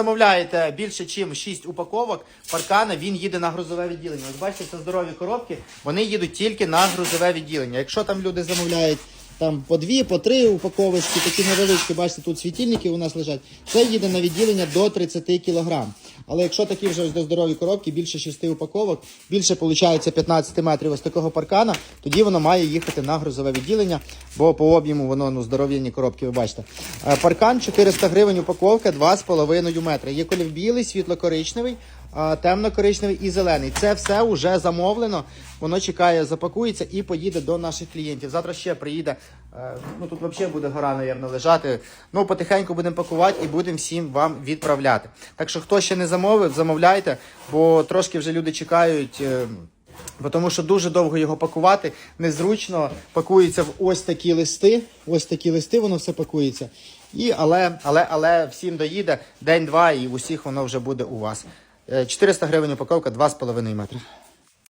Замовляєте більше, ніж 6 упаковок паркана, він їде на грузове відділення. Ось бачите, це здорові коробки, вони їдуть тільки на грузове відділення. Якщо там люди замовляють там по дві, по три упаковочки, такі невеличкі, бачите, тут світильники у нас лежать, це їде на відділення до 30 кг. Але якщо такі вже ось до здорові коробки, більше 6 упаковок, більше виходить 15 метрів ось такого паркана, тоді воно має їхати на грузове відділення, бо по об'єму воно ну, здоров'яні коробки, ви бачите. Е, Паркан 400 гривень упаковка, 2,5 метри. Є колір білий, світло-коричневий, темно-коричневий і зелений. Це все вже замовлено. Воно чекає, запакується і поїде до наших клієнтів. Завтра ще приїде. е, Ну тут взагалі буде гора, напевно, лежати. Ну, потихеньку будемо пакувати і будемо всім вам відправляти. Так що, хто ще не замовив, замовляйте, бо трошки вже люди чекають. е, тому що дуже довго його пакувати, незручно пакується в ось такі листи. Ось такі листи, воно все пакується. І, але, але всім доїде день-два, і усіх воно вже буде у вас. Е, 400 гривень упаковка, 2,5 метри.